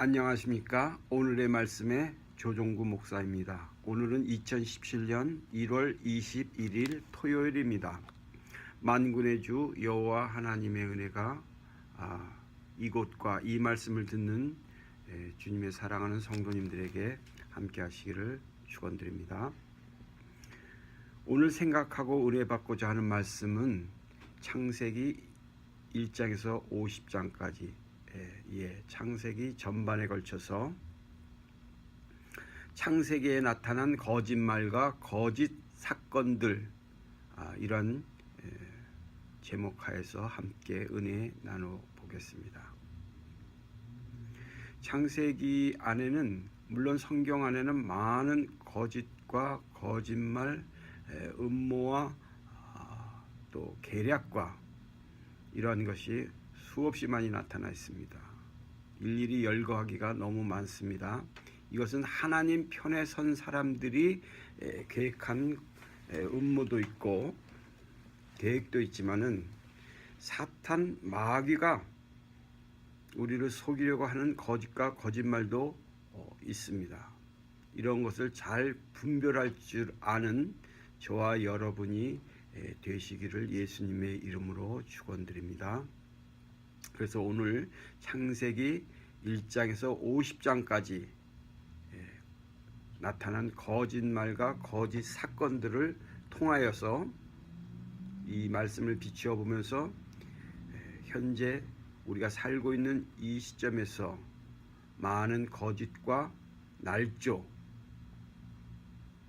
안녕하십니까. 오늘의 말씀의 조종구 목사입니다. 오늘은 2017년 1월 21일 토요일입니다. 만군의 주 여호와 하나님의 은혜가 아, 이곳과 이 말씀을 듣는 에, 주님의 사랑하는 성도님들에게 함께 하시기를 축원드립니다. 오늘 생각하고 은혜 받고자 하는 말씀은 창세기 1장에서 50장까지 예, 예, 창세기 전반에 걸쳐서 창세기에 나타난 거짓말과 거짓 사건들 아, 이런 예, 제목하에서 함께 은혜 나눠 보겠습니다. 창세기 안에는 물론 성경 안에는 많은 거짓과 거짓말, 에, 음모와 아, 또 계략과 이러한 것이 수없이 많이 나타나 있습니다. 일일이 열거하기가 너무 많습니다. 이것은 하나님 편에 선 사람들이 에, 계획한 에, 음모도 있고 계획도 있지만은 사탄 마귀가 우리를 속이려고 하는 거짓과 거짓말도 어, 있습니다. 이런 것을 잘 분별할 줄 아는 저와 여러분이 에, 되시기를 예수님의 이름으로 축원드립니다. 그래서 오늘 창세기 1장에서 50장까지 나타난 거짓말과 거짓 사건들을 통하여서 이 말씀을 비추어 보면서 현재 우리가 살고 있는 이 시점에서 많은 거짓과 날조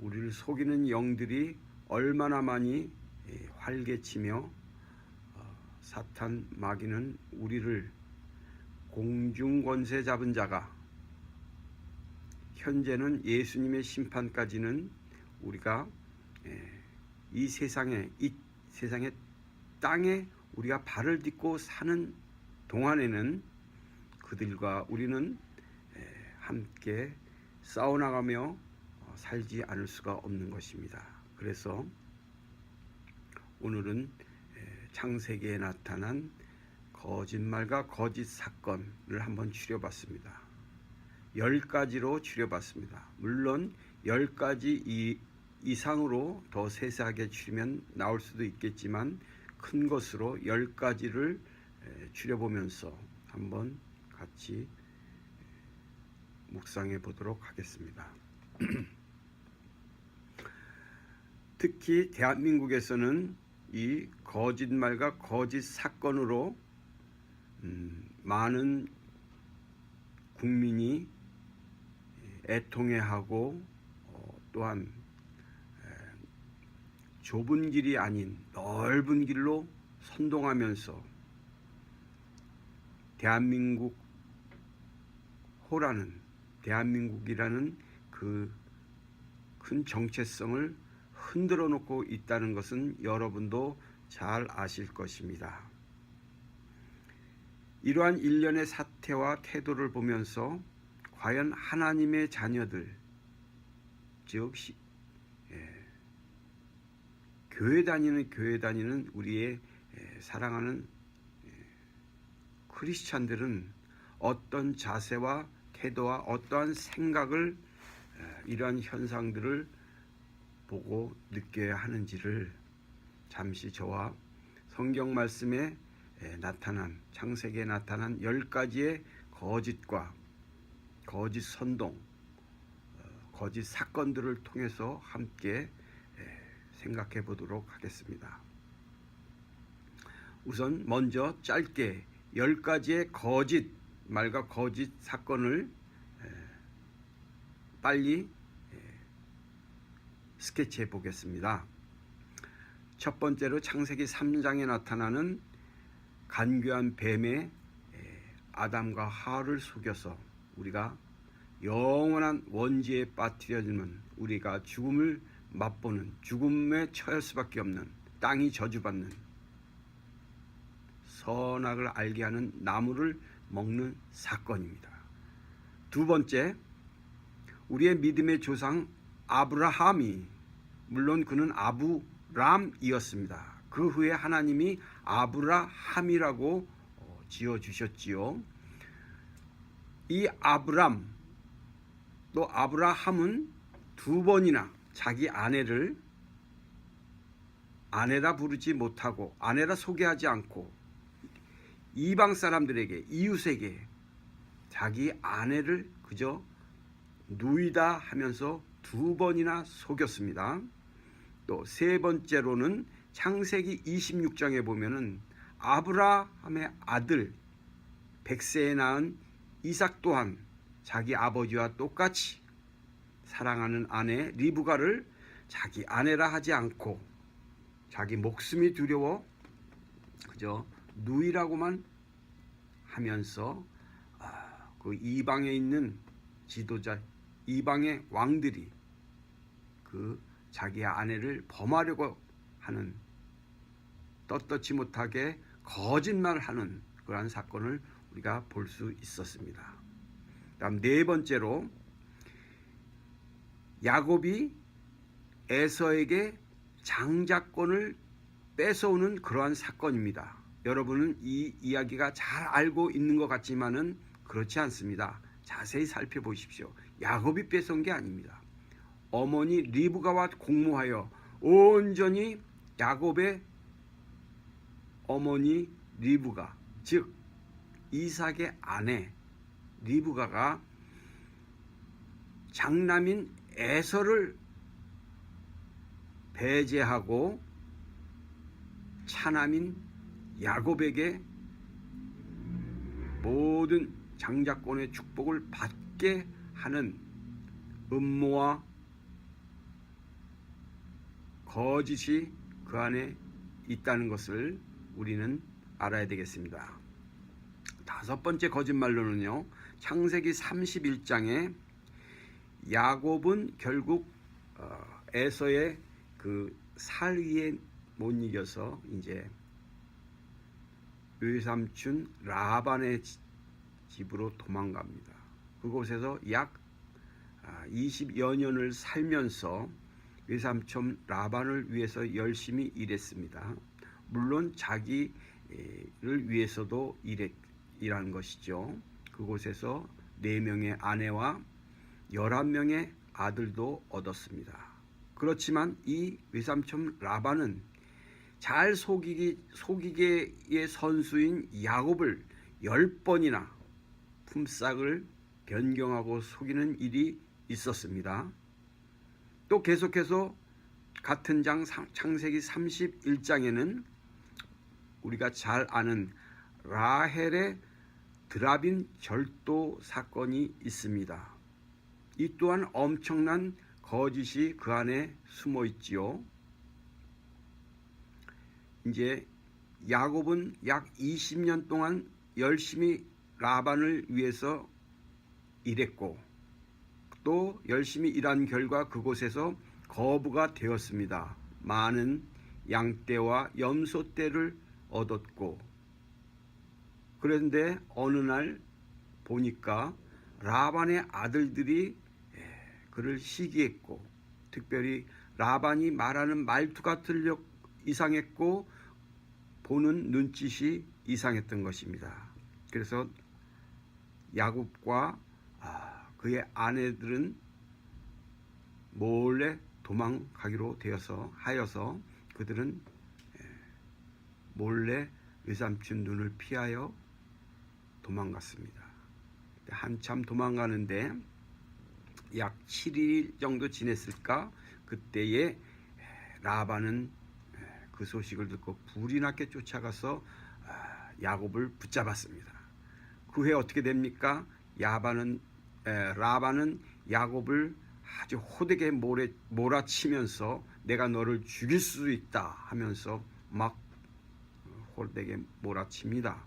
우리를 속이는 영들이 얼마나 많이 활개치며 사탄 마귀는 우리를 공중 권세 잡은 자가 현재는 예수님의 심판까지는 우리가 이 세상에 이 세상의 땅에 우리가 발을 딛고 사는 동안에는 그들과 우리는 함께 싸워나가며 살지 않을 수가 없는 것입니다. 그래서 오늘은 창세기에 나타난 거짓말과 거짓 사건을 한번 추려봤습니다. 열 가지로 추려봤습니다. 물론 열 가지 이, 이상으로 더 세세하게 추리면 나올 수도 있겠지만 큰 것으로 열 가지를 추려보면서 한번 같이 묵상해 보도록 하겠습니다. 특히 대한민국에서는 이 거짓말과 거짓 사건으로 음, 많은 국민이 애통해하고 어, 또한 에, 좁은 길이 아닌 넓은 길로 선동하면서 대한민국 호라는 대한민국이라는 그 큰 정체성을 흔들어 놓고 있다는 것은 여러분도 잘 아실 것입니다. 이러한 일련의 사태와 태도를 보면서 과연 하나님의 자녀들, 즉 예, 교회 다니는 교회 다니는 우리의 예, 사랑하는 예, 크리스찬들은 어떤 자세와 태도와 어떠한 생각을 이러한 현상들을 보고 느껴야 하는지를 잠시 저와 성경 말씀에 나타난 창세기에 나타난 열 가지의 거짓과 거짓 선동, 거짓 사건들을 통해서 함께 생각해 보도록 하겠습니다. 우선 먼저 짧게 열 가지의 거짓 말과 거짓 사건을 빨리 스케치해 보겠습니다. 첫 번째로 창세기 3장에 나타나는 간교한 뱀의 아담과 하를 속여서 우리가 영원한 원지에 빠뜨려지는 우리가 죽음을 맛보는 죽음에 처할 수밖에 없는 땅이 저주받는 선악을 알게 하는 나무를 먹는 사건입니다. 두 번째, 우리의 믿음의 조상 아브라함이 물론 그는 아브람이었습니다. 그 후에 하나님이 아브라함이라고 지어 주셨지요. 이 아브람 또 아브라함은 두 번이나 자기 아내를 아내라 부르지 못하고 아내라 소개하지 않고 이방 사람들에게 이웃에게 자기 아내를 그저 누이다 하면서 두 번이나 속였습니다. 또 세 번째로는 창세기 26장에 보면은 아브라함의 아들 백세에 낳은 이삭 또한 자기 아버지와 똑같이 사랑하는 아내 리브가를 자기 아내라 하지 않고 자기 목숨이 두려워 그저 누이라고만 하면서 아, 그 이방에 있는 지도자 이방의 왕들이 그 자기 아내를 범하려고 하는 떳떳지 못하게 거짓말하는 그러한 사건을 우리가 볼 수 있었습니다. 다음 네 번째로 야곱이 에서에게 장자권을 뺏어오는 그러한 사건입니다. 여러분은 이 이야기가 잘 알고 있는 것 같지만은 그렇지 않습니다. 자세히 살펴보십시오. 야곱이 뺏어온 게 아닙니다. 어머니 리브가와 공모하여 온전히 야곱의 어머니 리브가 즉 이삭의 아내 리브가가 장남인 에서를 배제하고 차남인 야곱에게 모든 장자권의 축복을 받게 하는 음모와 거짓이 그 안에 있다는 것을 우리는 알아야 되겠습니다. 다섯 번째 거짓말로는요. 창세기 31장에 야곱은 결국 어, 에서의 그 살 위에 못 이겨서 이제 외삼촌 라반의 지- 집으로 도망갑니다. 그곳에서 약 20여 년을 살면서 외삼촌 라반을 위해서 열심히 일했습니다. 물론 자기를 위해서도 일했, 일한 것이죠. 그곳에서 네 명의 아내와 열한 명의 아들도 얻었습니다. 그렇지만 이 외삼촌 라반은 잘 속이기 속이게의 선수인 야곱을 열 번이나 품삯을 변경하고 속이는 일이 있었습니다. 또 계속해서 같은 장 상- 창세기 31장에는 우리가 잘 아는 라헬의 드라빈 절도 사건이 있습니다. 이 또한 엄청난 거짓이 그 안에 숨어 있지요. 이제 야곱은 약 20년 동안 열심히 라반을 위해서 일했고 또 열심히 일한 결과 그곳에서 거부가 되었습니다. 많은 양떼와 염소떼를 얻었고 그런데 어느 날 보니까 라반의 아들들이 예, 그를 시기했고 특별히 라반이 말하는 말투가 들려 이상했고 보는 눈짓이 이상했던 것입니다. 그래서 야곱과 아, 그의 아내들은 몰래 도망가기로 되어서 하여서 그들은 예, 몰래 외삼촌 눈을 피하여 도망갔습니다. 한참 도망가는데 약 7일 정도 지냈을까 그때에 라반은 그 소식을 듣고 불이 나게 쫓아가서 아, 야곱을 붙잡았습니다. 그 후에 어떻게 됩니까? 야반은 에, 라반은 야곱을 아주 호되게 몰아치면서 내가 너를 죽일 수 있다 하면서 막 호되게 몰아칩니다.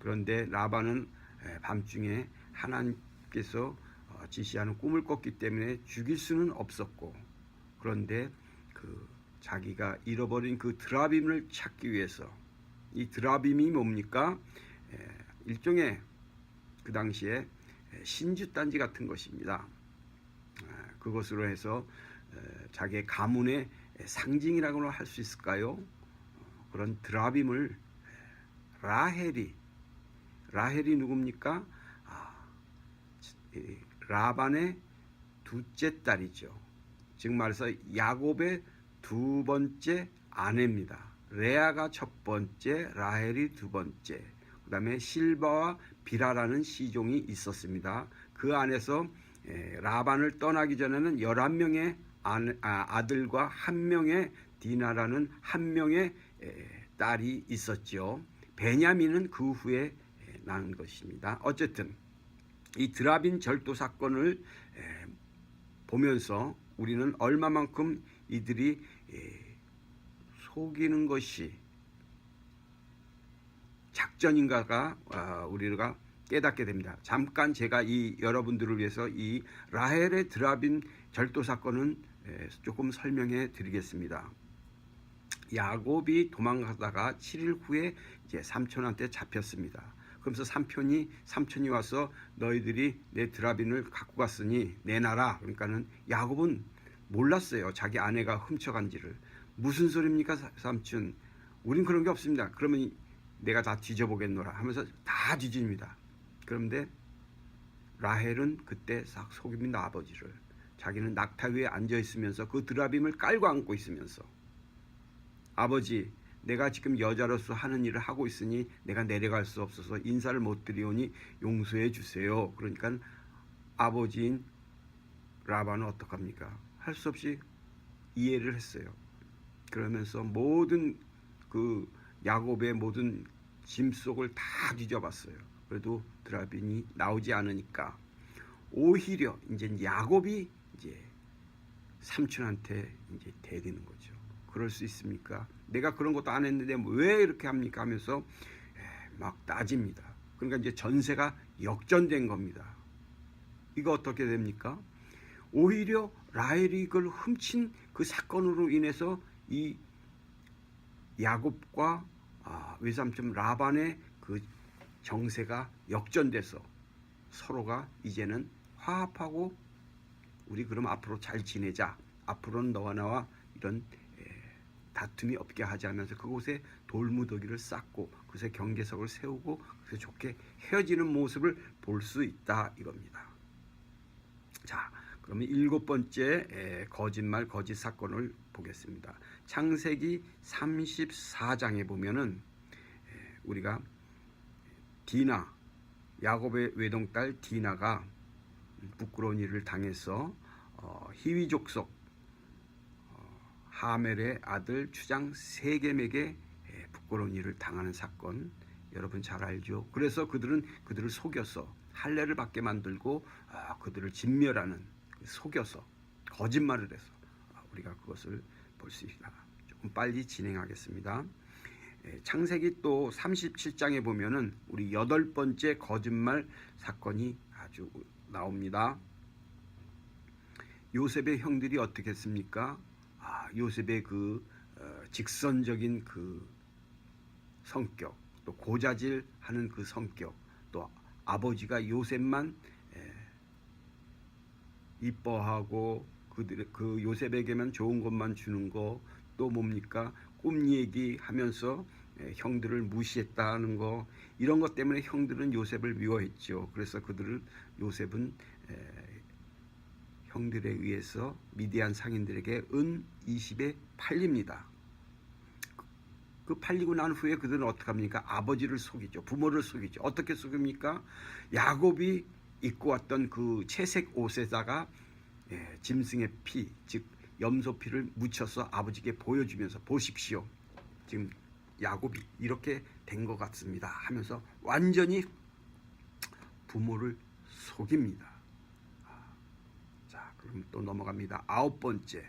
그런데 라반은 에, 밤중에 하나님께서 어, 지시하는 꿈을 꿨기 때문에 죽일 수는 없었고 그런데 그 자기가 잃어버린 그 드라빔을 찾기 위해서 이 드라빔이 뭡니까? 에, 일종의 그 당시에 신주 단지 같은 것입니다. 아, 그것으로 해서 에, 자기의 가문의 상징이라고는 할수 있을까요? 어, 그런 드라빔을 라헬이 라헬이 누굽니까? 아, 이 라반의 둘째 딸이죠. 즉 말해서 야곱의 두 번째 아내입니다. 레아가 첫 번째, 라헬이 두 번째. 그 다음에 실바와 비라라는 시종이 있었습니다. 그 안에서 에, 라반을 떠나기 전에는 11명의 아들과 한 명의 디나라는 한 명의 에, 딸이 있었죠. 베냐민은 그 후에 에, 난 것입니다. 어쨌든 이 드라빈 절도 사건을 에, 보면서 우리는 얼마만큼 이들이 에, 속이는 것이 작전인가가 아, 우리가 깨닫게 됩니다. 잠깐 제가 이 여러분들을 위해서 이 라헬의 드라빈 절도 사건은 에, 조금 설명해 드리겠습니다. 야곱이 도망가다가 7일 후에 이제 삼촌한테 잡혔습니다. 그러면서 삼촌이 삼촌이 와서 너희들이 내 드라빈을 갖고 갔으니 내놔라. 그러니까는 야곱은 몰랐어요. 자기 아내가 훔쳐간지를. 무슨 소리입니까, 사- 삼촌? 우린 그런 게 없습니다. 그러면 내가 다 뒤져보겠노라 하면서 다 뒤집니다. 그런데 라헬은 그때 싹 속입니다 아버지를. 자기는 낙타 위에 앉아 있으면서 그 드라빔을 깔고 앉고 있으면서 아버지 내가 지금 여자로서 하는 일을 하고 있으니 내가 내려갈 수 없어서 인사를 못 드리오니 용서해 주세요. 그러니까 아버지인 라반은 어떡합니까? 할 수 없이 이해를 했어요. 그러면서 모든 그 야곱의 모든 짐 속을 다 뒤져봤어요. 그래도 드라빈이 나오지 않으니까 오히려 이제 야곱이 이제 삼촌한테 이제 대드는 거죠. 그럴 수 있습니까? 내가 그런 것도 안 했는데 뭐왜 이렇게 합니까? 하면서 에, 막 따집니다. 그러니까 이제 전세가 역전된 겁니다. 이거 어떻게 됩니까? 오히려 라헬이 그걸 훔친 그 사건으로 인해서 이 야곱과 아, 외삼촌 라반의 그 정세가 역전돼서 서로가 이제는 화합하고 우리 그럼 앞으로 잘 지내자. 앞으로는 너와 나와 이런 에, 다툼이 없게 하자면서 그곳에 돌무더기를 쌓고 그곳에 경계석을 세우고 그래서 좋게 헤어지는 모습을 볼 수 있다 이겁니다. 자, 그러면 일곱 번째 에, 거짓말 거짓 사건을 보겠습니다. 창세기 34장에 보면은 에, 우리가 디나 야곱의 외동딸 디나가 부끄러운 일을 당해서 어, 히위 족속 어, 하멜의 아들 추장 세겜에게 에, 부끄러운 일을 당하는 사건 여러분 잘 알죠. 그래서 그들은 그들을 속여서 할례를 받게 만들고 아, 그들을 진멸하는 속여서 거짓말을 해서 아, 우리가 그것을 볼 수 있다. 조금 빨리 진행하겠습니다. 예, 창세기 또 37장에 보면은 우리 여덟 번째 거짓말 사건이 아주 나옵니다. 요셉의 형들이 어떻게 했습니까? 아, 요셉의 그 어, 직선적인 그 성격, 또 고자질 하는 그 성격, 또 아버지가 요셉만 에, 이뻐하고 그들 그 요셉에게만 좋은 것만 주는 거 또 뭡니까 꿈 얘기하면서 에, 형들을 무시했다는 거 이런 것 때문에 형들은 요셉을 미워했죠. 그래서 그들을 요셉은 에, 형들에 의해서 미디안 상인들에게 은 20에 팔립니다. 그 팔리고 난 후에 그들은 어떻게 합니까? 아버지를 속이죠. 부모를 속이죠. 어떻게 속입니까? 야곱이 입고 왔던 그 채색 옷에다가 예, 짐승의 피, 즉 염소 피를 묻혀서 아버지께 보여주면서 보십시오. 지금 야곱이 이렇게 된 것 같습니다. 하면서 완전히 부모를 속입니다. 자, 그럼 또 넘어갑니다. 아홉 번째.